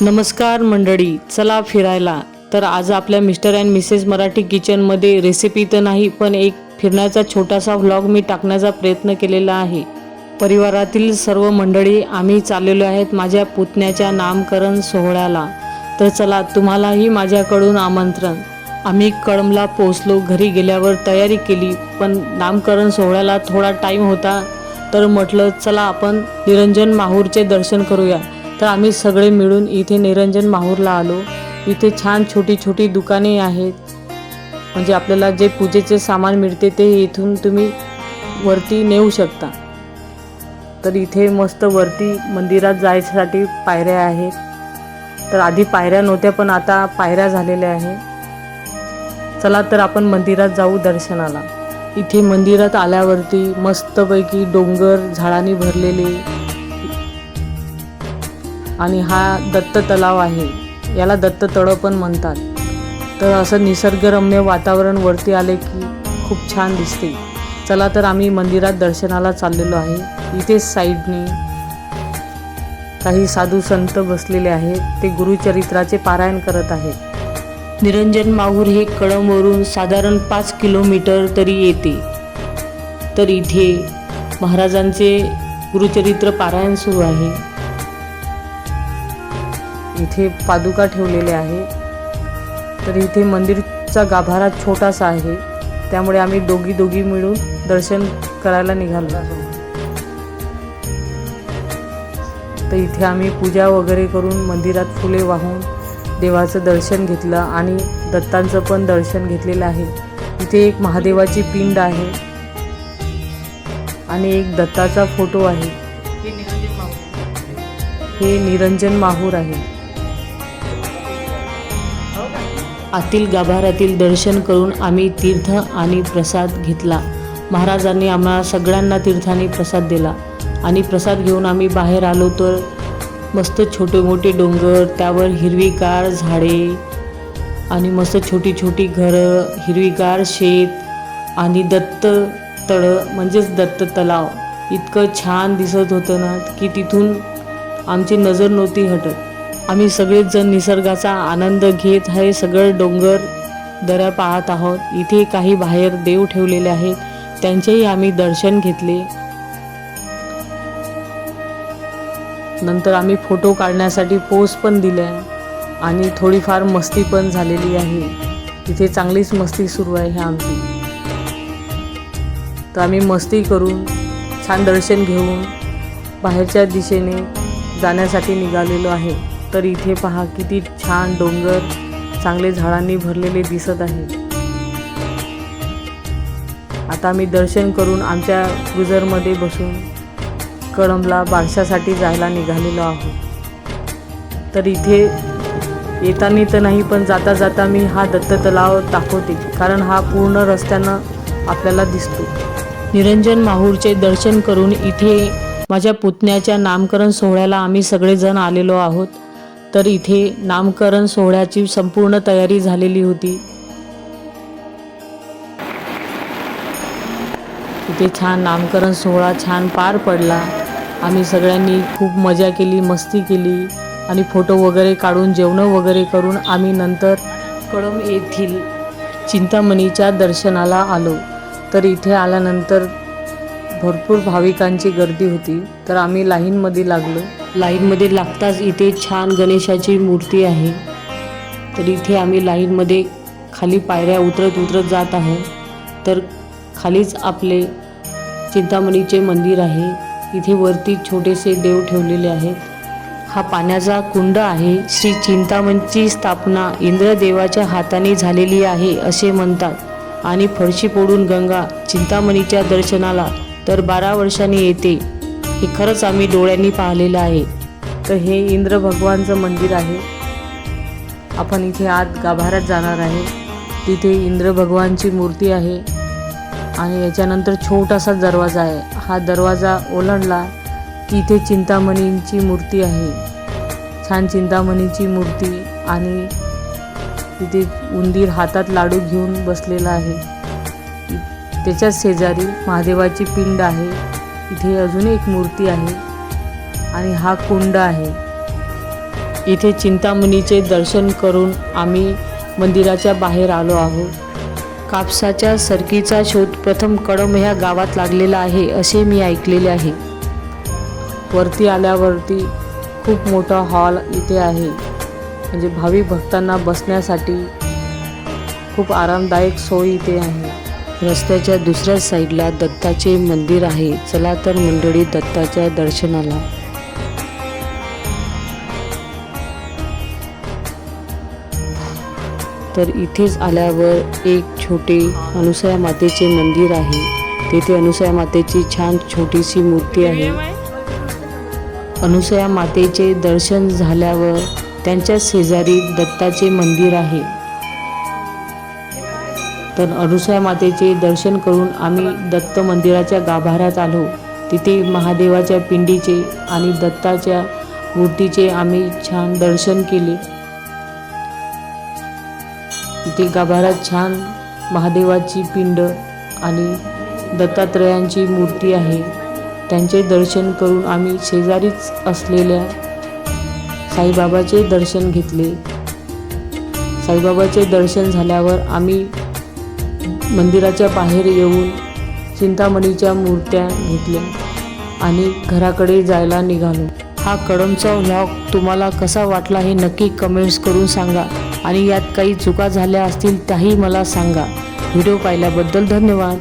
नमस्कार मंडळी चला फिरायला. तर आज आपल्या मिस्टर अँड मिसेस मराठी किचनमध्ये रेसिपी तर नाही पण एक फिरण्याचा छोटासा व्लॉग मी टाकण्याचा प्रयत्न केलेला आहे. परिवारातील सर्व मंडळी आम्ही चाललेलो आहेत माझ्या पुतण्याच्या नामकरण सोहळ्याला. तर चला तुम्हालाही माझ्याकडून आमंत्रण. आम्ही कळमला पोचलो घरी गेल्यावर तयारी केली पण नामकरण सोहळ्याला थोडा टाईम होता. तर म्हटलं चला आपण निरंजन माहूरचे दर्शन करूया. तर आम्ही सगळे मिळून इथे निरंजन माहूरला आलो. इथे छान छोटी छोटी दुकाने आहेत. म्हणजे आपल्याला जे पूजेचे सामान मिळते ते इथून तुम्ही वरती नेऊ शकता. तर इथे मस्त वरती मंदिरात जायसाठी पायऱ्या आहेत. तर आधी पायऱ्या नव्हत्या पण आता पायऱ्या झालेल्या आहेत चला तर आपण मंदिरात जाऊ दर्शनाला. इथे मंदिरात आल्यावरती मस्तपैकी डोंगर झाडांनी भरलेले आणि हा दत्त तलाव आहे. याला दत्त तळ पण म्हणतात. तर असं निसर्गरम्य वातावरण वरती आले की खूप छान दिसते. चला तर आम्ही मंदिरात दर्शनाला चाललेलो आहे. इथे साईडने काही साधू संत बसलेले आहेत. ते गुरुचरित्राचे पारायण करत आहेत. निरंजन माहूर हे कळमवरून साधारण पाच किलोमीटर तरी येते. तर इथे महाराजांचे गुरुचरित्र पारायण सुरू आहे. इथे पादुका ठेवलेले आहे. तर इथे मंदिरचा गाभारा छोटासा आहे. त्यामुळे आम्ही दोघी दोघी मिळून दर्शन करायला निघालो. तर इथे आम्ही पूजा वगैरे करून मंदिरात फुले वाहून देवाचं दर्शन घेतलं आणि दत्तांचं पण दर्शन घेतलेलं आहे. इथे एक महादेवाची पिंड आहे. आणि एक दत्ताचा फोटो आहे. हे निरंजन माहूर. आहे. आतील गाभाऱ्यातील दर्शन करून आम्ही तीर्थ आणि प्रसाद घेतला. महाराजांनी आम्हाला सगळ्यांना तीर्थाने प्रसाद दिला. आणि प्रसाद घेऊन आम्ही बाहेर आलो तर मस्त छोटे मोठे डोंगर त्यावर हिरवीगार झाडे आणि मस्त छोटी छोटी घरं हिरवीगार शेत आणि दत्त तळं म्हणजेच दत्त तलाव. इतकं छान दिसत होतं ना की तिथून आमची नजर नव्हती हटत. आम्ही सगळेच जण निसर्गाचा आनंद घेत आहे सगळं डोंगर दऱ्या पाहत आहोत. इथे काही बाहेर देव ठेवलेले आहेत. त्यांचेही आम्ही दर्शन घेतले. नंतर आम्ही फोटो काढण्यासाठी पोज पण दिल्या आणि थोडीफार मस्ती पण झालेली आहे. तिथे चांगलीच मस्ती सुरू आहे आमची. तर आम्ही मस्ती करून छान दर्शन घेऊन बाहेरच्या दिशेने जाण्यासाठी निघालेलो आहे. तर इथे पहा किती छान डोंगर चांगले झाडांनी भरलेले दिसत आहे. आता आम्ही दर्शन करून आमच्या क्रुझरमध्ये बसून कळंबला बारशासाठी जायला निघालेलो आहोत. तर इथे येताना तर नाही पण जाता जाता मी हा दत्त तलाव दाखवते कारण हा पूर्ण रस्त्यानं आपल्याला दिसतो. निरंजन माहूरचे दर्शन करून इथे माझ्या पुतण्याच्या नामकरण सोहळ्याला आम्ही सगळेजण आलेलो आहोत. तर इथे नामकरण सोहळ्याची संपूर्ण तयारी झालेली होती. इथे छान नामकरण सोहळा छान पार पडला. आम्ही सगळ्यांनी खूप मजा केली मस्ती केली आणि फोटो वगैरे काढून जेवणं वगैरे करून आम्ही नंतर कळम येथील चिंतामणीच्या दर्शनाला आलो. तर इथे आल्यानंतर भरपूर भाविकांची गर्दी होती तर आम्ही लाईनमध्ये लागलो. लाईनमध्ये लागताच इथे छान गणेशाची मूर्ती आहे. तर इथे आम्ही लाईनमध्ये खाली पायऱ्या उतरत उतरत जात आहोत तर खालीच आपले चिंतामणीचे मंदिर आहे. इथे वरती छोटेसे देव ठेवलेले आहेत. हा पाण्याचा कुंड आहे. श्री चिंतामणीची स्थापना इंद्रदेवाच्या हाताने झालेली आहे असे म्हणतात. आणि फरशी पोडून गंगा चिंतामणीच्या दर्शनाला तर बारा वर्षांनी येते. हे खरंच आम्ही डोळ्यांनी पाहिलेलं आहे. तर हे इंद्र भगवानचं मंदिर आहे. आपण इथे आत गाभाऱ्यात जाणार आहे. तिथे इंद्र भगवानची मूर्ती आहे. आणि याच्यानंतर छोटासा दरवाजा आहे. हा दरवाजा ओलांडला की इथे चिंतामणींची मूर्ती आहे. छान चिंतामणीची मूर्ती आणि तिथे उंदीर हातात लाडू घेऊन बसलेला आहे. त्याच्या शेजारी महादेवाची पिंड आहे. इथे अजून एक मूर्ती आहे आणि हा कुंड आहे. इथे चिंतामणीचे दर्शन करून आम्ही मंदिराच्या बाहेर आलो आहोत. कापसाच्या सरकीचा शोध प्रथम कळंब ह्या गावात लागलेला आहे असे मी ऐकलेले आहे. वरती आल्यावरती खूप मोठा हॉल इथे आहे. म्हणजे भाविक भक्तांना बसण्यासाठी खूप आरामदायक सोय इथे आहे. रस्त्याच्या दुसऱ्या साईडला दत्ताचे मंदिर आहे. चला तर मंडळी दत्ताच्या दर्शनाला. तर इथेच आल्यावर एक छोटे अनुसया मातेचे मंदिर आहे. तेथे अनुसया मातेची छान छोटीशी मूर्ती आहे. अनुसया मातेचे दर्शन झाल्यावर त्यांच्या शेजारी दत्ताचे मंदिर आहे. तर अनुसया मातेचे दर्शन करून आम्ही दत्त मंदिराच्या गाभाऱ्यात आलो. तिथे महादेवाच्या पिंडीचे आणि दत्ताच्या मूर्तीचे आम्ही छान दर्शन केले. तिथे गाभाऱ्यात छान महादेवाची पिंड आणि दत्तात्रयांची मूर्ती आहे. त्यांचे दर्शन करून आम्ही शेजारीच असलेल्या साईबाबाचे दर्शन घेतले. साईबाबाचे दर्शन झाल्यावर आम्ही मंदिराच्या बाहेर येऊन चिंतामणीच्या मूर्त्या घेतल्या आणि घराकडे जायला निघालो. हा कडमचा व्लॉग तुम्हाला कसा वाटला हे नक्की कमेंट्स करून सांगा आणि यात काही चुका झाल्या असतील त्याही मला सांगा. व्हिडिओ पाहिल्याबद्दल धन्यवाद.